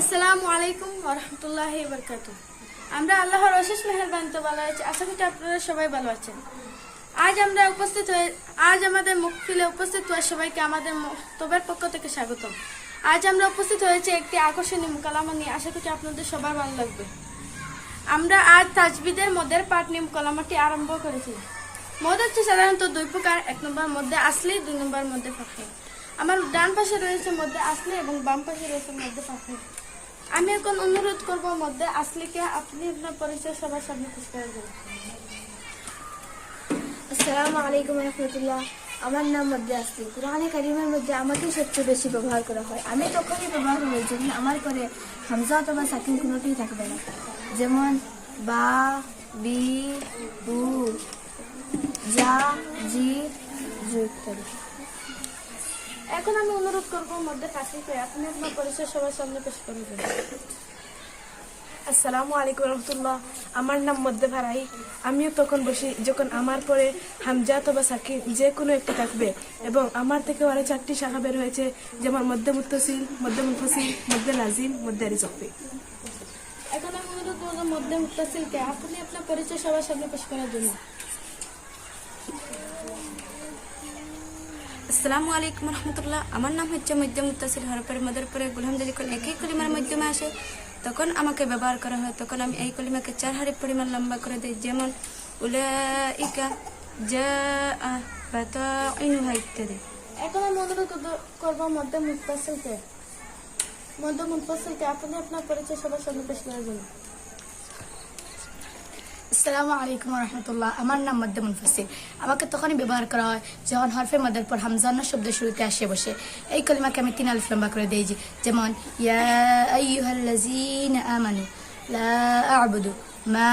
আসসালামু আলাইকুম ওরহমতুল্লাহ বরকাত আমরা আল্লাহর অশেষ মেহরবানিতে ভালো আছি। আশা করি আপনারা সবাই ভালো আছেন। আজ আমরা উপস্থিত হয়ে আজ আমাদের মুখফিলে উপস্থিত হয়ে সবাইকে আমাদের তবের পক্ষ থেকে স্বাগতম। আজ আমরা উপস্থিত হয়েছি একটি আকর্ষণীয় মুকালামা নিয়ে। আশা করি আপনাদের সবার ভালো লাগবে। আমরা আজ তাজবিদের মদের পাঠ নিয়ম কলামাটি আরম্ভ করেছি। মদ হচ্ছে সাধারণত দুই প্রকার। এক নম্বর মধ্যে আসলি, দুই নম্বর মধ্যে ফাঁকি। আমার ডান পাশে রয়েছে মধ্যে আসলি এবং বাম পাশে রয়েছে মধ্যে ফাঁকি। আমি এখন অনুরোধ করব মধ্যে, আসলিকে আপনি আপনার পরিচয় সবার সামনে পেশ করে দেবেন আসসালামু আলাইকুম রহমতুল্লাহ। আমার নাম মধ্যে আসলি। কোরআনে কারিমের মধ্যে আমাকে সবচেয়ে বেশি ব্যবহার করা হয়। আমি তখনই ব্যবহার করি যখন আমার করে হামজা অথবা সাকিন কোনোটি থাকবে না। যেমন বা, বি, বু, যা, জি ইত্যাদি। এখন আমি অনুরোধ করব মধ্যে ফাঁকিকে আপনি আপনার পরিচয় সবার সামনে পেশ করে দেবেন। আসসালামু আলাইকুম রহমতুল্লাহ। আমার নাম মধ্যে ভারাই আমিও তখন বসি যখন আমার পরে হামজা অথবা সাকিব যে কোনো একটি থাকবে এবং আমার থেকে আরও চারটি শাখা বের হয়েছে যেমন মধ্যে মুত্তসিল মধ্যে মুফসিল মধ্যে নাজিম মধ্যে আরি রিজফি এখন আমি অনুরোধ করব মধ্যে মুক্তাসিলকে আপনি আপনার পরিচয় সবার সামনে পেশ করার জন্য। আসসালামু আলাইকুম রহমতুল্লাহ। আমার নাম হচ্ছে মধ্যম মুত্তাসিল হরফের মদরপুরে পরে যদি যখন একই কলিমার মাধ্যমে আসে। তখন আমাকে ব্যবহার করা হয়, তখন আমি এই কলিমাকে চার হারি পরিমাণ লম্বা করে দিই। যেমন, উলাইকা যা বাতা ইনুহা ইত্যাদি এখন আমি অনুরোধ করব মধ্যে মুক্তাসিলকে মধ্যে মুক্তাসিলকে আপনি আপনার পরিচয় সবার সামনে পেশ জন্য আসসালামু আলাইকুম রহমতুল্লাহ। আমার নাম মধ্যে মুনফাসিল আমাকে তখনই ব্যবহার করা হয় যখন হরফে মদের পর হামজান্ন শব্দ শুরুতে আসে বসে। এই কলিমাকে আমি তিন আলিফ লম্বা করে দিয়েছি। যেমন, ইয়া আমানু, লা আ'বুদু মা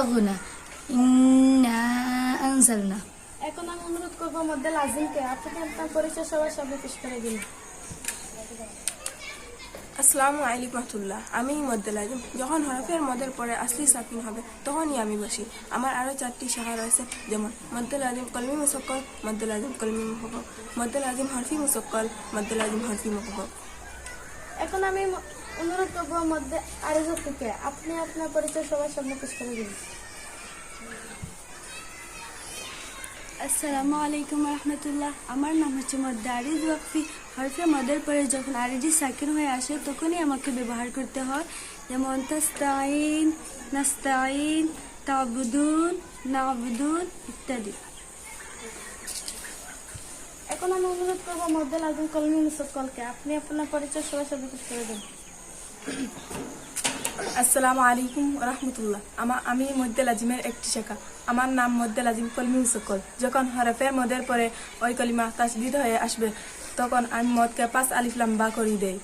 আগুনা, ইন্না আনজালনা। এখন আমি অনুরোধ করব, মধ্যে লাজিমকে, আপনি আপনার পরিচয় সবার সামনে পেশ করে দিন? আসসালামু আলাইকুম রহমতুল্লাহ। আমি মধ্যে লাজিম যখন হরফের মদের পরে আসলি সাকিন হবে, তখনই আমি বসি। আমার আরও চারটি শাখা রয়েছে, যেমন মধ্যে লাজিম কলমি মুসক্কল মধ্যে লাজিম কলমি মুফক মধ্যে লাজিম হরফি মুসক্কল মধ্যে লাজিম হরফি মুফক এখন আমি অনুরোধ করব মধ্যে আরেজকে আপনি আপনার পরিচয় সবার সামনে পেশ করে দিন। আসসালামু আলাইকুম রহমতুল্লাহ। আমার নাম হচ্ছে মধ্যে আরিজ ওয়াকফি হরফে মদের পরে যখন আরিজি সাকিন হয়ে আসে, তখনই আমাকে ব্যবহার করতে হয়। যেমন তাস্তাইন নাস্তাইন তাবুদুন, নাবুদুন ইত্যাদি। এখন আমি অনুরোধ করব মধ্যে লাজিম কলমি মুসক্কলকে আপনি আপনার পরিচয় সামনে পেশ করে দিন আসসালামু আলাইকুম রহমতুল্লাহ। আমার আমি মধ্যে লাজিমের একটি শাখা। আমার নাম মধ্যে লাজিম কলমি মুসক্কল যখন হরফের মদের পরে ওই কলিমা তাসদিদ হয়ে আসবে, তখন আমি মদকে পাঁচ আলিফ লম্বা করে দেই।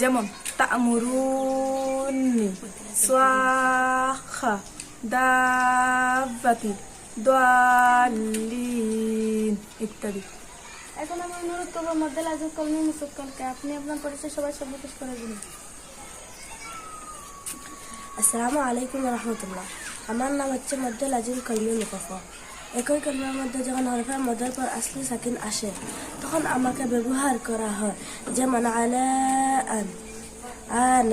যেমন, তামুরুনি সোয়াখা দাবাতি দালিন ইত্যাদি। এখন আমি অনুরোধ করব মধ্যে লাজিম কলমি মুসক্কলকে আপনি আপনার পরিচয় সবাই সামনে করে দিন আসসালামু আলাইকুম রহমতুল্লাহ। আমার নাম হচ্ছে মধ্যে লাজিম কলমি মুকফা একই কলমের মধ্যে যখন হরফের মধ্যের পর আসলে সাকিন আসে, তখন আমাকে ব্যবহার করা হয় যেমন আলা আন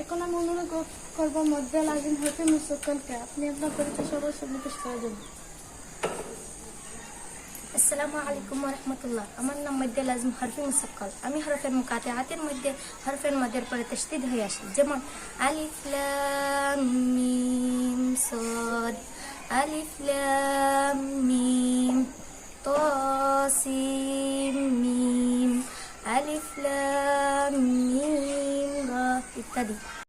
এখন আমি অনুরোধ করব মধ্যে লাজিম হতে মুসক্কলকে আপনি আপনার পরিচয় সবার সামনে পেশ করে দিন আসসালামু আলাইকুম রহমতুল্লাহ আমার নাম মধ্যে লাজম হরফে মুসাক্কাল আমি হরফের মুকাতে হাতের মধ্যে হরফের মধ্যে পরে তসদিদ হয়ে আসে যেমন আলিফ লাম মিম সাদ আলিফ লাম মিম তাসিম মিম আলিফ লাম মিম রা ইত্যাদি